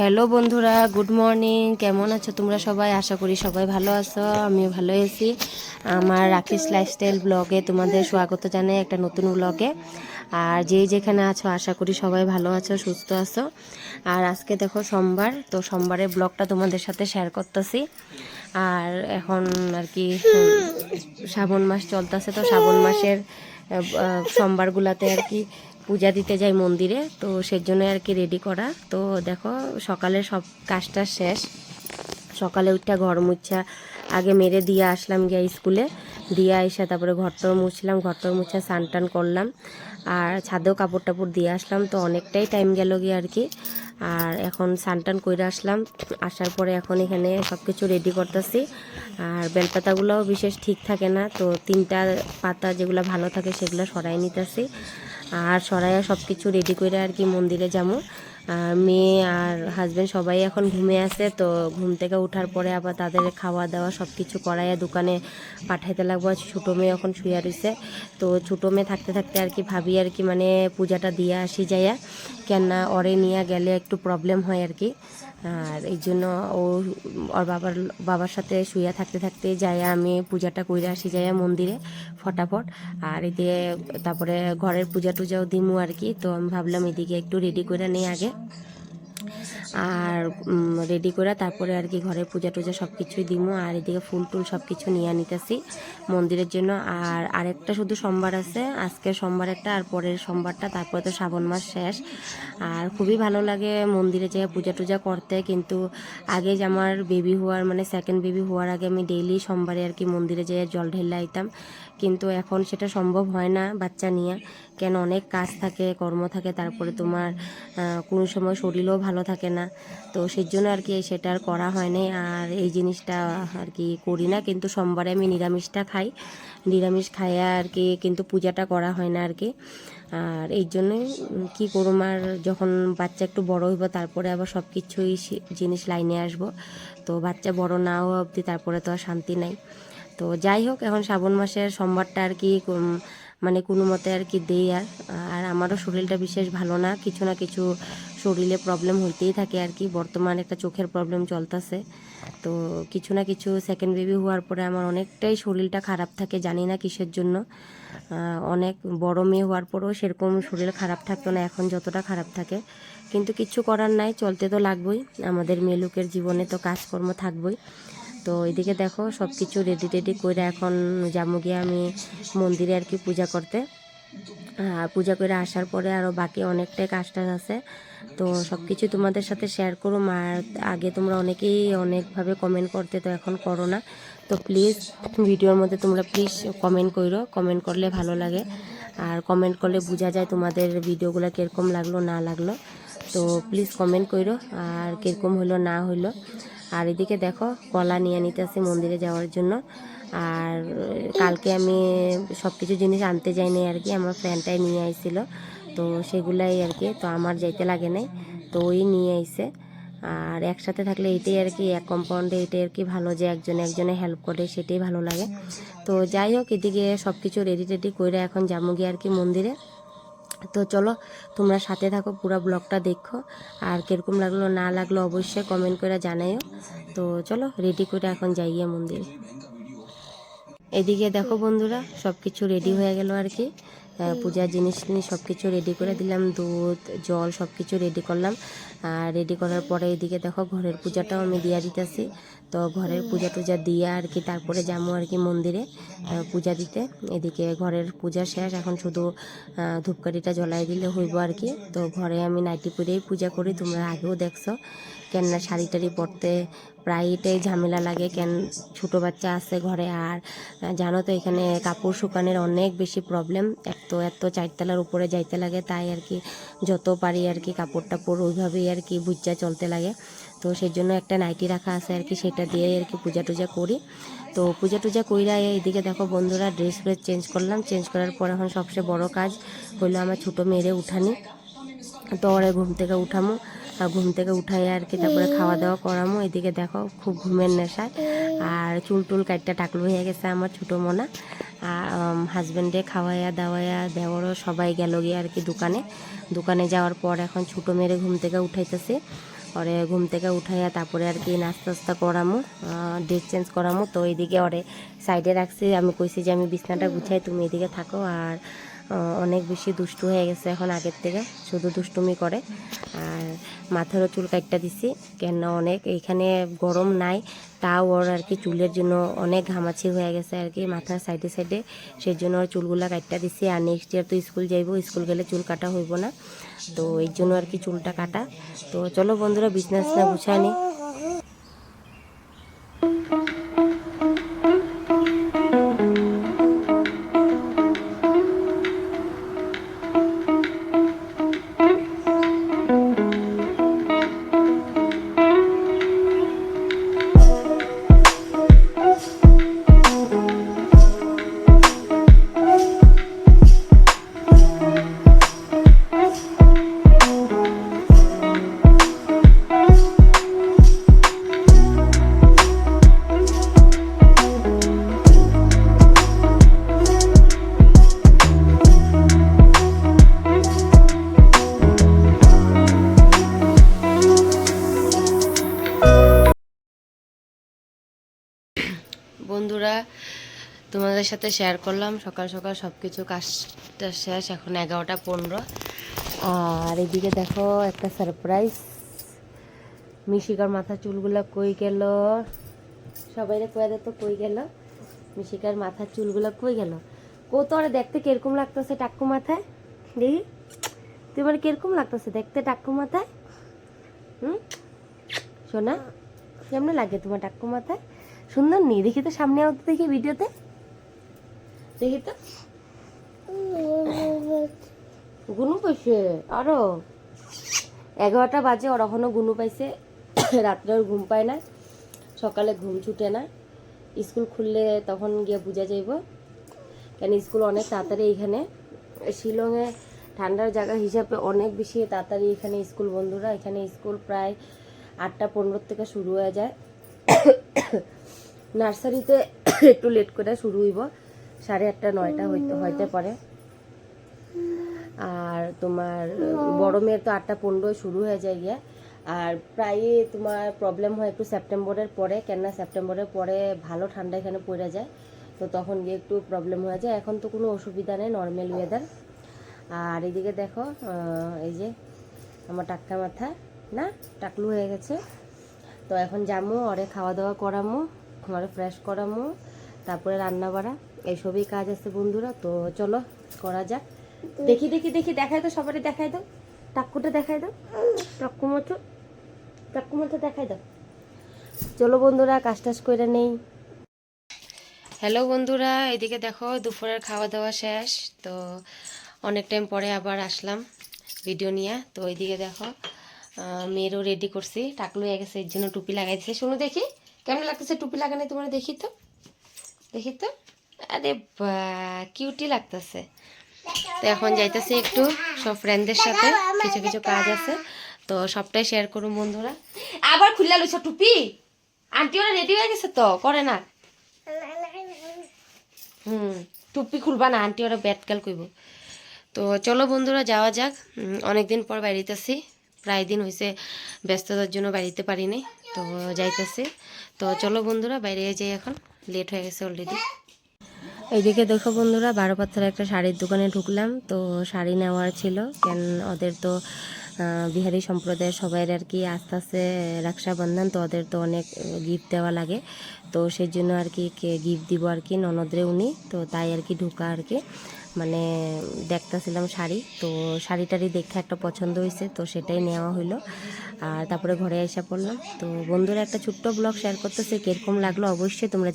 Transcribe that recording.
Hello বন্ধুরা, good morning. কেমন আছো তোমরা সবাই? আশা করি সবাই ভালো আছো, আমিও ভালো আছি। আমার রাখিস লাইফস্টাইল ব্লগে তোমাদের স্বাগত জানাই একটা নতুন ব্লগে আর যে যেখানে আছো, আশা করি সবাই ভালো আছো, সুস্থ আছো। আর আজকে দেখো সোমবার, তো সোমবারের ব্লগটা তোমাদের সাথে শেয়ার করতেছি। আর এখন আর কি শ্রাবণ মাস চলতেছে, তো শ্রাবণ মাসের সোমবারগুলাতে আর কি পূজা দিতে যাই মন্দিরে, তো সেজন্য আর কি রেডি করা। তো দেখো, সকালে সব কাজটা শেষ। সকালে উঠা ঘর মুছা, আগে মেরে দিয়ে আসলাম গিয়ে স্কুলে। দিয়ে এসে তারপরে ঘরটর মুছলাম ঘরটর মুছা স্নান টান করলাম। আর ছাদেও কাপড় টাপড় দিয়ে আসলাম, তো অনেকটাই টাইম গেল গিয়ে আর কি আর এখন স্নান টান করে আসলাম। আসার পরে এখন এখানে সব কিছু রেডি করতেছি। আর বেলপাতাগুলোও বিশেষ ঠিক থাকে না, তো তিনটা পাতা যেগুলো ভালো থাকে সেগুলো সরাই নিতেছি। আর সরাইয়া সব কিছু রেডি করে আর কি মন্দিরে যাব। আর মেয়ে আর হাজব্যান্ড সবাই এখন ঘুমে আছে, তো ঘুম থেকে ওঠার পরে আবার তাদের খাওয়া দাওয়া সব কিছু করাইয়া দোকানে পাঠাইতে লাগবো। আর ছোটো মেয়ে এখন শুয়ে রয়েছে তো ছোটো মেয়ে থাকতে থাকতে আর কি ভাবি আর কি মানে পূজাটা দিয়ে আসি যাইয়া। কেননা ওরে নিয়ে গেলে একটু প্রবলেম হয় আর কি। আর এই জন্য ও, ওর বাবার বাবার সাথে শুয়ে থাকতে থাকতে যাই আমি পূজাটা করে আসি যাই মন্দিরে ফটাফট। আর এদিকে তারপরে ঘরের পূজা টুজাও দিমু আর কি। তো আমি ভাবলাম এদিকে একটু রেডি করে নিই আগে। আর রেডি করে তারপরে আর কি ঘরে পূজা টুজা সব কিছুই দিমু। আর এদিকে ফুল টুল সব কিছু নিয়ে নিতেছি মন্দিরের জন্য। আর আরেকটা শুধু সোমবার আছে। আজকে সোমবার একটা আর পরের সোমবারটা। তারপরে তো শ্রাবণ মাস শেষ। আর খুবই ভালো লাগে মন্দিরে যেয়ে পূজা টুজা করতে। কিন্তু আগে যে আমার বেবি হওয়ার মানে সেকেন্ড বেবি হওয়ার আগে আমি ডেইলি সোমবারে আর কি মন্দিরে যেয়ে জল ঢেলে আইতাম। কিন্তু এখন সেটা সম্ভব হয় না বাচ্চা নিয়ে। কেন? অনেক কাজ থাকে, কর্ম থাকে, তারপরে তোমার কোনো সময় শরীরও ভালো থাকে না। তো সেই জন্য আর কি সেটা আর করা হয় নাই। আর এই জিনিসটা আর কি করি না, কিন্তু সোমবারে আমি নিরামিষটা খাই। নিরামিষ খাইয়া আর কি কিন্তু পূজাটা করা হয় না আর কি। আর এই জন্যই কি করুম আর, যখন বাচ্চা একটু বড় হইব, তারপরে আবার সব কিছুই জিনিস লাইনে আসব। তো বাচ্চা বড় না হওয়া অবধি, তারপরে তো আর শান্তি নাই। তো যাই হোক, এখন শ্রাবণ মাসের সোমবারটা আর কি মানে কোনো মতে আর কি দেই আর আর আমারও শরীরটা বিশেষ ভালো না, কিছু না কিছু শরীরে প্রবলেম হইতেই থাকে আর কি, বর্তমানে একটা চোখের প্রবলেম চলতেছে। তো কিছু না কিছু সেকেন্ড বেবি হওয়ার পরে আমার অনেকটাই শরীরটা খারাপ থাকে, জানি না কিসের জন্য। অনেক বড় মেয়ে হওয়ার পরেও সেরকম শরীর খারাপ থাকতো না, এখন যতটা খারাপ থাকে। কিন্তু কিছু করার নাই, চলতে তো লাগবেই। আমাদের মেয়ে লোকের জীবনে তো কাজকর্ম থাকবেই। তো এদিকে দেখো সব কিছু রেডি টেডি করে এখন যাব গিয়ে আমি মন্দিরে আর কি পূজা করতে। পূজা করে আসার পরে আরও বাকি অনেকটাই কাজ টাজ আছে। তো সব কিছু তোমাদের সাথে শেয়ার করো আর আগে তোমরা অনেকেই অনেকভাবে কমেন্ট করতে তো এখন করো না। তো প্লিজ ভিডিওর মধ্যে তোমরা প্লিজ কমেন্ট করো কমেন্ট করলে ভালো লাগে। আর কমেন্ট করলে বোঝা যায় তোমাদের ভিডিওগুলো কীরকম লাগল, না লাগল। তো প্লিজ কমেন্ট করো আর কীরকম হলো না হলো আর এদিকে দেখো, কলা নিয়ে নিতেছি মন্দিরে যাওয়ার জন্য। আর কালকে আমি সব কিছু জিনিস আনতে যাইনি আর কি, আমার ফ্রেন্ডটাই নিয়ে আইছিল। তো সেগুলাই আর কি, তো আমার যাইতে লাগে নাই, তো ওই নিয়ে আইছে। আর একসাথে থাকলে এটাই আর কি, এক কম্পাউন্ডে এটাই আর কি ভালো যে একজনে একজনে হেল্প করে, সেটাই ভালো লাগে। তো যাই হোক, এদিকে সব কিছু রেডি টেডি করে এখন যাব গিয়ে আর কি মন্দিরে। তো চলো, তোমরা সাথে থাকো, পুরো ব্লগটা দেখো। আর কীরকম লাগল, না লাগল অবশ্যই কমেন্ট করে জানাইও। তো চলো রেডি করে এখন যাইয়ে মন্দির। এদিকে দেখো বন্ধুরা সব কিছু রেডি হয়ে গেল আর কি। পূজার জিনিস নিয়ে সব কিছু রেডি করে দিলাম, দুধ, জল সব কিছু রেডি করলাম। আর রেডি করার পরে এদিকে দেখো ঘরের পূজাটাও আমি দিয়া দিতেছি। তো ঘরের পূজা টুজা দিয়ে আর কি তারপরে যাব আর কি মন্দিরে পূজা দিতে। এদিকে ঘরের পূজা শেষ, এখন শুধু ধূপকাঠিটা জ্বলাই দিলে হইব আর কি। তো ঘরে আমি নাইটি পরেই পূজা করি, তোমরা আগেও দেখছ। কেননা শাড়ি টাড়ি পরতে প্রায় এটাই ঝামেলা লাগে। কেন ছোটো বাচ্চা আছে ঘরে আর জানো তো এখানে কাপড় শুকানোর অনেক বেশি প্রবলেম এক তো এত চারতলার উপরে যাইতে লাগে, তাই আর কি যত পারি আর কি কাপড় টাপড় ওইভাবেই আর কি বুজ্জা চলতে লাগে। তো সেই জন্য একটা নাইটি রাখা আছে আর কি, সেটা দিয়ে আর কি পূজা টুজা করি। তো পূজা টুজা কইরা এইদিকে দেখো বন্ধুরা ড্রেস ফ্রেস চেঞ্জ করলাম। চেঞ্জ করার পর এখন সবচেয়ে বড় কাজ হলো আমার ছোটো মেয়েরে উঠানি। তো ওরে ঘুম থেকে উঠামো। ঘুম থেকে উঠাই আর কি, তারপরে খাওয়া দাওয়া করামো। এদিকে দেখো খুব ঘুমের নেশায়। আর চুল টুল কাটটা টাকলু হয়ে গেছে আমার ছোটো মোনা। আর হাজব্যান্ডে খাওয়াইয়া, দাওয়াইয়া, দেওয়ারও সবাই গেল গিয়ে আর কি দোকানে। দোকানে যাওয়ার পর এখন ছোটো মেয়েরে ঘুম থেকে উঠাইতেছে। ওরে ঘুম থেকে উঠাইয়া তারপরে আর কি নাস্তা টাস্তা করামো ড্রেস চেঞ্জ করামু। তো এইদিকে ওরে সাইডে রাখছি। আমি কইছি যে, আমি বিছনাটা গুছাই, তুমি এদিকে থাকো। আর অনেক বেশি দুষ্টু হয়ে গেছে এখন আগের থেকে। শুধু দুষ্টুমি করে। আর মাথারও চুল কাটটা দিছি কেন অনেক এইখানে গরম নাই, তাও ওর আর কি চুলের জন্য অনেক ঘামাছি হয়ে গেছে আর কি মাথার সাইডে সাইডে। সেই জন্য ওর চুলগুলা কাটটা দিছি আর নেক্সট ইয়ার তো স্কুল যাইব, স্কুল গেলে চুল কাটা হইব না। তো এই জন্য আর কি চুলটা কাটা। তো চলো বন্ধুরা বিজনেস না তোমাদের সাথে শেয়ার করলাম। সকাল সকাল সব কিছু কাজটা শেষ, এখন এগারোটা পনেরো। আর এদিকে দেখো, একটা সারপ্রাইজ মিশিকার মাথা চুলগুলো কই গেল? সবাই কয়ে তো কই গেল? মিশিকার মাথার চুলগুলো কই গেল? কো তো আরে দেখতে কীরকম লাগতেছে টাক্কু মাথায়? দেখি। তোমার কীরকম লাগতেছে দেখতে টাক্কু মাথায়? হুম? শোনা, কেমন লাগে তোমার টাক্কু মাথায়? সুন্দর নেই দেখি তো সামনে আও দেখি ভিডিওতে। গুনু পাইছে, আরও। এগারোটা বাজে, ওর এখনও গুনু পাইছে। রাত্রে ওর ঘুম পায় না, সকালে ঘুম ছুটে না। স্কুল খুললে তখন গিয়ে বোঝা যাইব। কেন স্কুল অনেক তাড়াতাড়ি এইখানে। শিলংয়ে ঠান্ডার জায়গা হিসাবে অনেক বেশি তাড়াতাড়ি এখানে স্কুল বন্ধুরা। এখানে স্কুল প্রায় আটটা পনেরো থেকে শুরু হয়ে যায়। নার্সারিতে একটু লেট করে শুরু হইব। সাড়ে আটটা, নয়টা হইতে হইতে পারে। আর তোমার বড় মেয়ের তো আটটা পনেরো শুরু হয়ে যায় গিয়া। আর প্রায় তোমার প্রবলেম হয় একটু সেপ্টেম্বরের পরে, কেননা সেপ্টেম্বরের পরে ভালো ঠান্ডা এখানে পড়ে যায়। তো তখন গিয়ে একটু প্রবলেম হয়ে যায়। এখন তো কোনো অসুবিধা নেই নর্মাল ওয়েদার আর এদিকে দেখো এই যে আমার টাক্কা মাথা, না, টাকলু হয়ে গেছে। তো এখন যামু ওরে খাওয়া দাওয়া করামো ওরে ফ্রেশ করামু। তারপরে রান্না বাড়া এইসবই কাজ আছে বন্ধুরা তো চলো করা যাক। দেখি দেখি দেখি দেখাই তো সবারই দেখাই দাও। টাক্কুটা দেখাই দাও। টাক্কু মতো টাক্কু মতো দেখাই দাও। চলো বন্ধুরা কাজ টাজ করে নেই। হ্যালো বন্ধুরা এদিকে দেখো দুপুরের খাওয়া দাওয়া শেষ তো অনেক টাইম পরে আবার আসলাম ভিডিও নিয়ে। তো ওইদিকে দেখো মেয়েরও রেডি করছি টাকলু হয়ে গেছে এর জন্য টুপি লাগাই দিছে। শুনো দেখি কেমন লাগতেছে টুপি লাগানো তোমার দেখি তো। দেখি তো। আরে কিউটি লাগতেছে। তো এখন যাইতেছি একটু সব ফ্রেন্ডদের সাথে কিছু কিছু কাজ আছে। তো সবটাই শেয়ার করুন বন্ধুরা। আবার খুললা লইছ টুপি? আন্টি ওরা রেডি হয়ে গেছে তো? করে না? হুম টুপি খুলবা না আন্টি ওরা ব্যাট কাল কইব। তো চলো বন্ধুরা যাওয়া যাক। অনেক দিন পর বাড়িতেছি প্রায় দিন হয়েছে ব্যস্ততার জন্য বাড়িতে পারিনি, তো যাইতেছে। তো চলো বন্ধুরা, বাইরে যাই এখন লেট হয়ে গেছে অলরেডি এইদিকে দেখো বন্ধুরা, বারো পাথরের একটা শাড়ির দোকানে ঢুকলাম, তো শাড়ি নেওয়ার ছিল, কেন ওদের তো বিহারি সম্প্রদায়ের সবাই আর কি আস্তে আস্তে রক্ষাবন্ধন, তো ওদের তো অনেক গিফট দেওয়া লাগে। তো সেই জন্য আর কি গিফট দিব আর কি ননদরে উনি, তো তাই আর কি ঢুকা আর কি। মানে দেখতেছিলাম শাড়ি, তো শাড়ি টাড়ি দেখে একটা পছন্দ হয়েছে তো সেটাই নেওয়া হইল আর তারপরে ঘরে এসে পড়লাম তো বন্ধুরা, একটা ছোট্ট ব্লগ শেয়ার করতেছে, কীরকম লাগল অবশ্যই তোমরা।